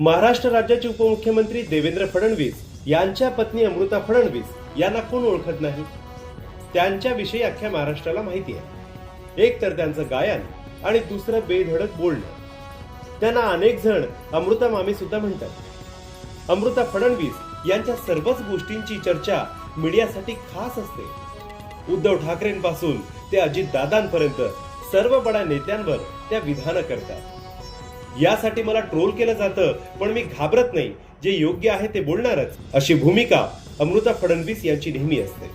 महाराष्ट्र राज्याचे उपमुख्यमंत्री देवेंद्र फडणवीस यांच्या पत्नी अमृता फडणवीस यांना कोण ओळखत नाही? त्यांच्याविषयी अख्ख्या महाराष्ट्राला माहिती आहे. एक तर त्यांचं गायन आणि दुसरं बेधडक बोलणं. त्यांना अनेक जण अमृता मामी सुद्धा म्हणतात. अमृता फडणवीस यांच्या सर्वच गोष्टींची चर्चा मीडियासाठी खास असते. उद्धव ठाकरेंपासून ते अजित दादांपर्यंत सर्व बड्या नेत्यांवर त्या विधानं करतात. यासाठी मला ट्रोल केलं जातं पण मी घाबरत नाही. जे योग्य आहे ते बोलणारच. अशी भूमिका अमृता फडणवीस यांची नेहमी असते.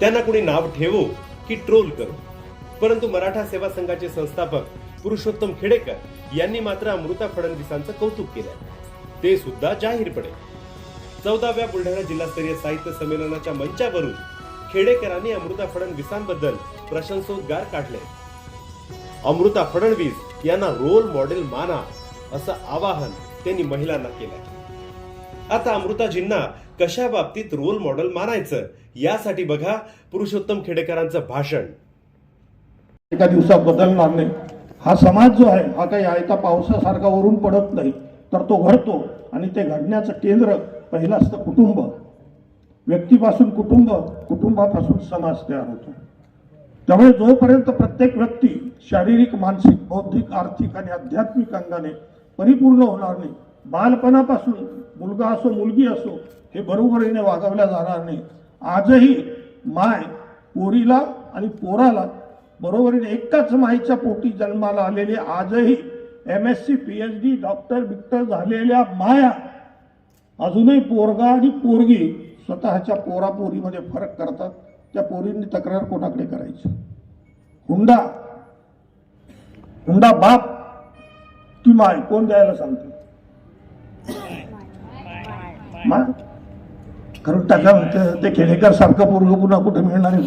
त्यांना कुणी नाव ठेवो की ट्रोल करो. परंतु मराठा सेवा संघाचे संस्थापक पुरुषोत्तम खेडेकर यांनी मात्र अमृता फडणवीसांचं कौतुक केलं ते सुद्धा जाहीरपणे चौदाव्या बुलढाणा जिल्हास्तरीय साहित्य संमेलनाच्या मंचावरून खेडेकरांनी अमृता फडणवीसांबद्दल प्रशंसोद्गार काढले. अमृता फडणवीस यांना रोल मॉडेल माना असं आवाहन त्यांनी महिलांना केलं आता अमृताजींना कशा बाबतीत रोल मॉडेल मानायचं यासाठी बघा पुरुषोत्तम खेडेकरांचं भाषण. एका दिवसात बदलणार नाही. हा समाज जो आहे हा काही आयता पावसासारखा वरून पडत नाही तर तो घडतो आणि ते घडण्याचं केंद्र पहिलं असतं कुटुंब. व्यक्तीपासून कुटुंब कुटुंबापासून समाज तयार होतो. त्यामुळे जोपर्यंत प्रत्येक व्यक्ती शारीरिक मानसिक बौद्धिक आर्थिक आणि आध्यात्मिक अंगाने परिपूर्ण होणार नाही बालपणापासून मुलगा असो मुलगी असो हे बरोबरीने वागवल्या जाणार नाही. आजही माय पोरीला आणि पोराला बरोबरीने एकाच माईच्या पोटी जन्माला आलेले आजही M S C P H D doctor Victor झालेल्या माया अजूनही पोरगा आणि पोरगी स्वतःच्या पोरापोरीमध्ये फरक करतात. त्या पोरींनी तक्रार कोणाकडे करायची? हुंडा. हुंडा बाप. की माय. कोण द्यायला सांगते? माय. कारण टाका म्हणते ते खेडेकर सारखं पोरग पुन्हा कुठे मिळणार आहे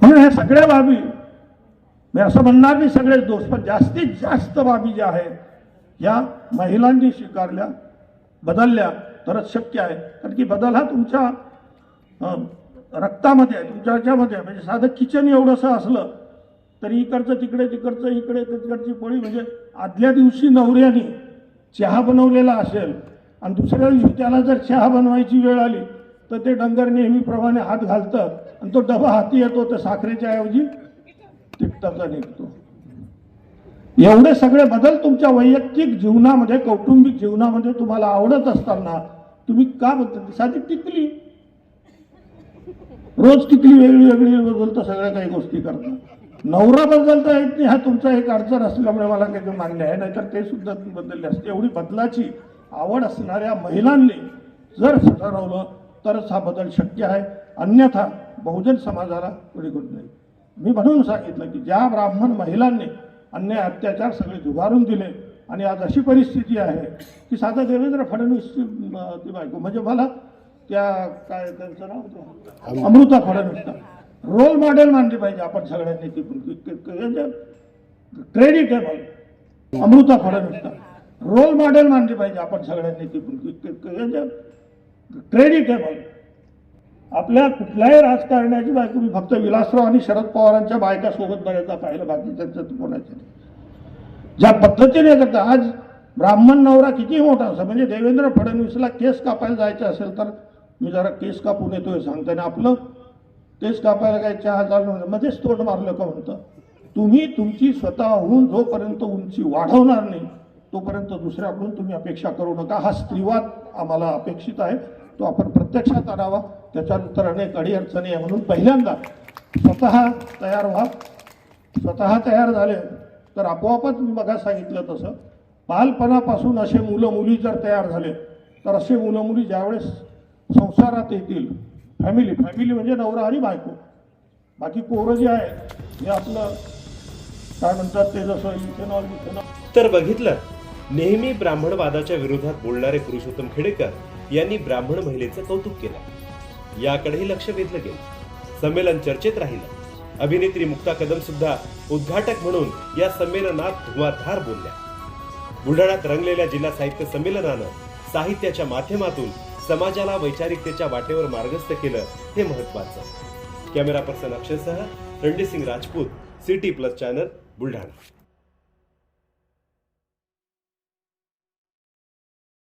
म्हणून ह्या सगळ्या बाबी मी असं म्हणणार नाही सगळेच दोष पण जास्तीत जास्त बाबी ज्या आहेत या महिलांनी स्वीकारल्या बदलल्या. तरच शक्य आहे. कारण की बदल हा तुमच्या रक्तामध्ये आहे तुमच्या ह्याच्यामध्ये आहे. म्हणजे साधं किचन एवढंसं असलं तरी इकडचं तिकडे तिकडचं इकडे तिकडची पोळी म्हणजे आदल्या दिवशी नवऱ्याने चहा बनवलेला असेल आणि दुसऱ्या दिवशी त्याला जर चहा बनवायची वेळ आली तर ते डंगर नेहमीप्रमाणे हात घालतं आणि तो डबा हाती येतो तर साखरेच्या ऐवजी तिकटाचा निघतो. एवढे सगळे बदल तुमच्या वैयक्तिक जीवनामध्ये कौटुंबिक जीवनामध्ये तुम्हाला आवडत असताना तुम्ही का बदल साधी टिकली. रोज टिकली वेगळी वेगळी बदलतं सगळ्या काही गोष्टी करतात नवरा बदलता येत नाही हा तुमचा एक अडचण असल्यामुळे मला काही मान्य आहे. नाहीतर ते सुद्धा तुम्ही बदलले असते. एवढी बदलाची आवड असणाऱ्या महिलांनी जर ठरवलं तरच हा बदल शक्य आहे. अन्यथा बहुजन समाजाला कोणी होत नाही मी म्हणून सांगितलं की ज्या ब्राह्मण महिलांनी अन्याय अत्याचार सगळे झुगारून दिले. आणि आज अशी परिस्थिती आहे की साधा देवेंद्र फडणवीस ती बायको म्हणजे मला त्या काय त्यांचं नाव होतं? अमृता. फडणवीस. रोल मॉडेल मानली पाहिजे आपण सगळ्यांनी ती creditable Amruta Fadnavis. Role model मानली पाहिजे आपण सगळ्यांनी ती क्रेडिटेबल आपल्या कुठल्याही राजकारण्याची बायको मी फक्त विलासराव आणि शरद पवारांच्या बायकासोबत बऱ्याचदा पाहिलं बाकी त्यांचं कोणाचं ज्या पद्धतीने करता आज ब्राह्मण नवरा किती मोठा असा म्हणजे देवेंद्र फडणवीसला केस कापायला जायचं असेल तर मी जरा केस कापून येतोय सांगताना आपलं. केस कापायला काय चहा चालू मध्येच तोंड मारलं का म्हणतं? तुम्ही तुमची स्वतःहून जोपर्यंत उंची वाढवणार नाही तोपर्यंत दुसऱ्याकडून तुम्ही अपेक्षा करू नका. हा स्त्रीवाद आम्हाला अपेक्षित आहे. तो आपण प्रत्यक्षात आणावा. त्याच्यानंतर अनेक अडीअडचणी आहे म्हणून पहिल्यांदा स्वतः तयार व्हा. स्वतः तयार झाले तर आपोआपच मी बघा सांगितलं तसं. बालपणापासून असे मुलं मुली जर तयार झाले तर असे मुलं मुली ज्यावेळेस संसारात येतील फॅमिली फॅमिली म्हणजे नवरा आणि बायको. बाकी पोरं जे आहे हे आपलं काय म्हणतात ते जसं इथेनॉल इथेनॉल तर बघितलं नेहमी ब्राह्मणवादाच्या विरोधात बोलणारे पुरुषोत्तम खेडेकर यांनी ब्राह्मण महिलेचं कौतुक केलं. याकडेही लक्ष वेधलं गेलं. संमेलन चर्चेत राहिलं. अभिनेत्री मुक्ता कदम सुद्धा उद्घाटक म्हणून या संमेलनात धुवाधार बोलल्या. बुलढाण्यात रंगलेल्या जिल्हा साहित्य संमेलनानं साहित्याच्या माध्यमातून समाजाला वैचारिकतेच्या वाटेवर मार्गस्थ केलं हे महत्वाचं camera person अक्षयसह Ranjit Singh Rajput city plus channel Buldhana.